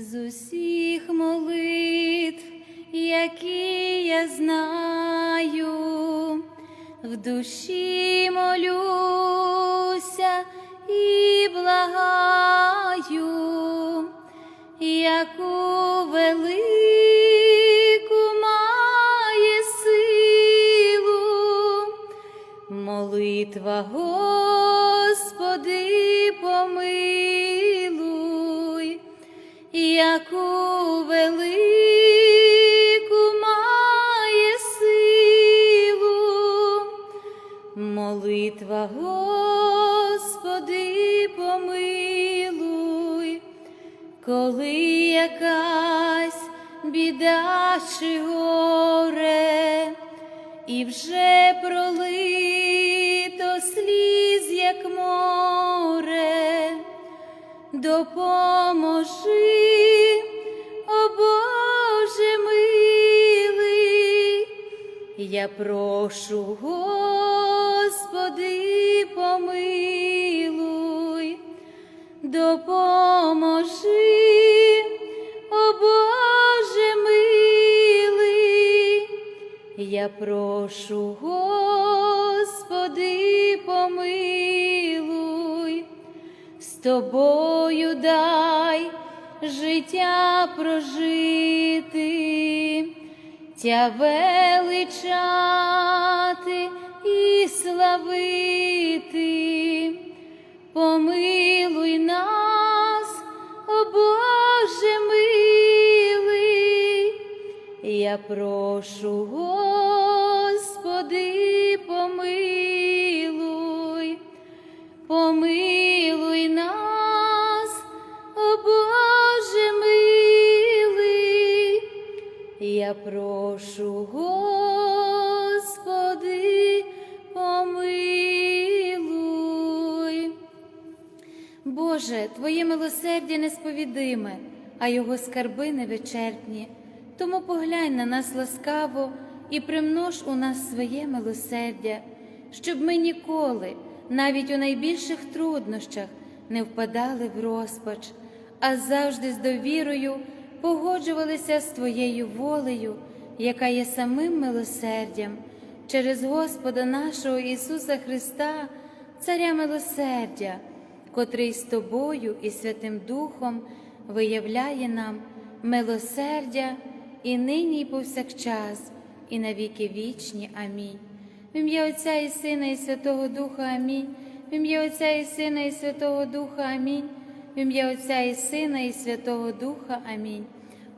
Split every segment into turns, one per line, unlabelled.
з усіх молитв, які я знаю, в душі молюся і благаю, яку велику має силу, молитва, Господи, яку велику має силу, молитва, Господи, помилуй, коли якась біда чи горе, і вже пролито сліз, як море, допоможи, я прошу, Господи, помилуй, допоможи, о Боже милий, я прошу, Господи, помилуй, з тобою дай життя прожити, тя величати і славити. Помилуй нас, о Боже милий, я прошу, Господи, помилуй, прошу, Господи, помилуй. Боже, Твоє милосердя несповідиме, а Його скарби невичерпні. Тому поглянь на нас ласкаво і примнож у нас своє милосердя, щоб ми ніколи, навіть у найбільших труднощах, не впадали в розпач, а завжди з довірою погоджувалися з Твоєю волею, яка є самим милосердям, через Господа нашого Ісуса Христа, Царя милосердя котрий з тобою і Святим Духом виявляє нам милосердя і нині, і повсякчас, і на віки вічні. Амінь. В ім'я Отця і Сина, і Святого Духа Амінь. В ім'я Отця і Сина, і Святого Духа Амінь. В ім'я Отця і Сина, і Святого Духа Амінь.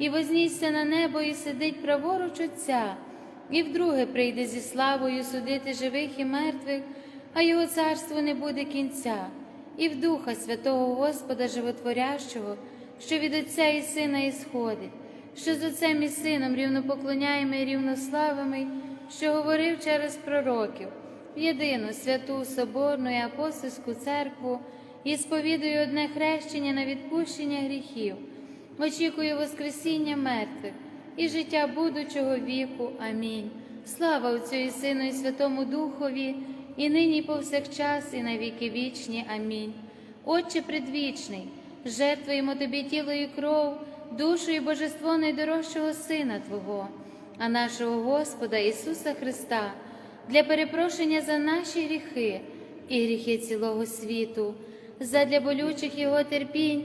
і вознісся на небо, і сидить праворуч Отця, і вдруге прийде зі славою судити живих і мертвих, а його царство не буде кінця. І в Духа Святого Господа Животворящого, що від Отця і Сина ісходить, що з Отцем і Сином рівнопоклоняємо і рівнославими, що говорив через пророків, в єдину святу Соборну і апостольську церкву і сповідую одне хрещення на відпущення гріхів, очікую Воскресіння мертвих і життя будучого віку. Амінь. Слава Отцю і Сину, і Святому Духові, і нині, і повсякчас, і на віки вічні. Амінь. Отче предвічний, жертвуємо Тобі тіло і кров, душу і божество найдорожчого Сина Твого, а нашого Господа Ісуса Христа, для перепрошення за наші гріхи і гріхи цілого світу, задля болючих Його терпінь,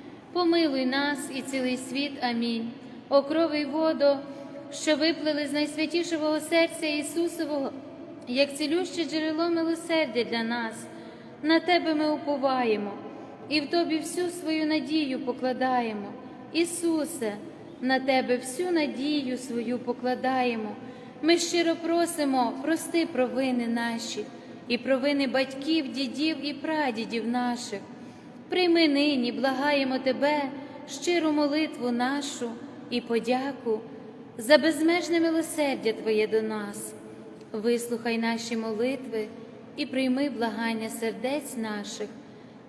помилуй нас і цілий світ. Амінь. О крови й водо, що виплили з найсвятішого серця Ісусового, як цілюще джерело милосердя для нас. На Тебе ми уповаємо і в Тобі всю свою надію покладаємо. Ісусе, на Тебе всю надію свою покладаємо. Ми щиро просимо, прости провини наші і провини батьків, дідів і прадідів наших. Прийми нині, благаємо Тебе, щиру молитву нашу і подяку за безмежне милосердя Твоє до нас. Вислухай наші молитви і прийми благання сердець наших,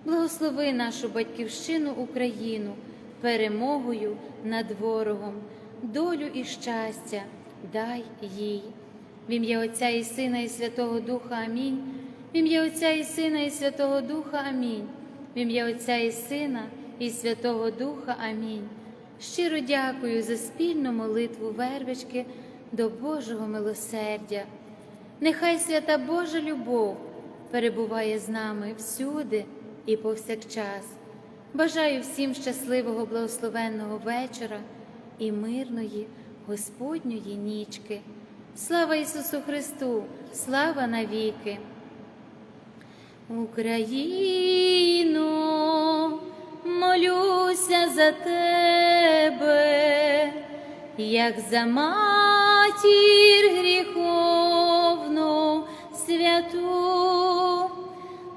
благослови нашу батьківщину Україну перемогою над ворогом, долю і щастя дай їй. В ім'я Отця і Сина, і Святого Духа Амінь. В ім'я Отця і Сина, і Святого Духа Амінь. В ім'я Отця і Сина, і Святого Духа Амінь. Щиро дякую за спільну молитву вервички до Божого милосердя. Нехай свята Божа любов перебуває з нами всюди і повсякчас. Бажаю всім щасливого, благословенного вечора і мирної Господньої нічки. Слава Ісусу Христу! Слава навіки! Україно, молюся за тебе, як за матір гріховну святу,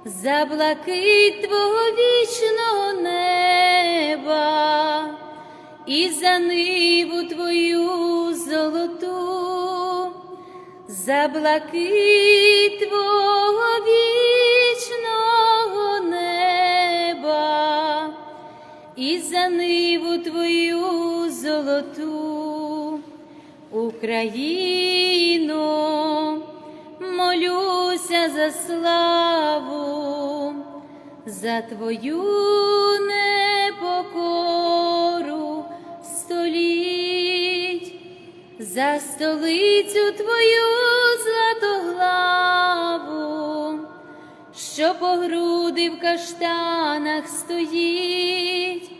за блакить Твого вічного неба і за ниву Твою золоту, за блакить Твого вічного і за ниву Твою золоту, Україно, молюся за славу, за Твою непокору. Століть, за столицю Твою златоглаву, що по груди в каштанах стоїть,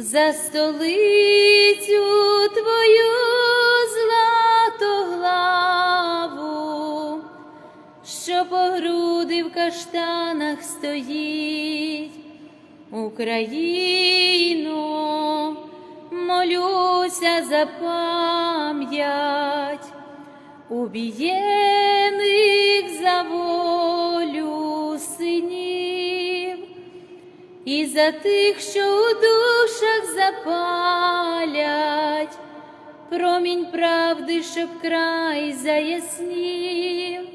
за столицю Твою златоглаву, що по груди в каштанах стоїть, Україно, молюся за пам'ять убієних за і за тих, що у душах запалять, промінь правди, щоб край заяснів,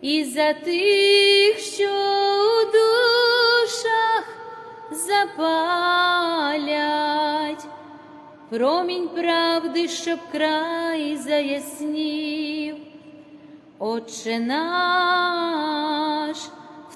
і за тих, що у душах запалять, промінь правди, щоб край заяснів. Отче наш,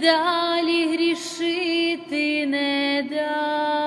і надалі грішити не дай.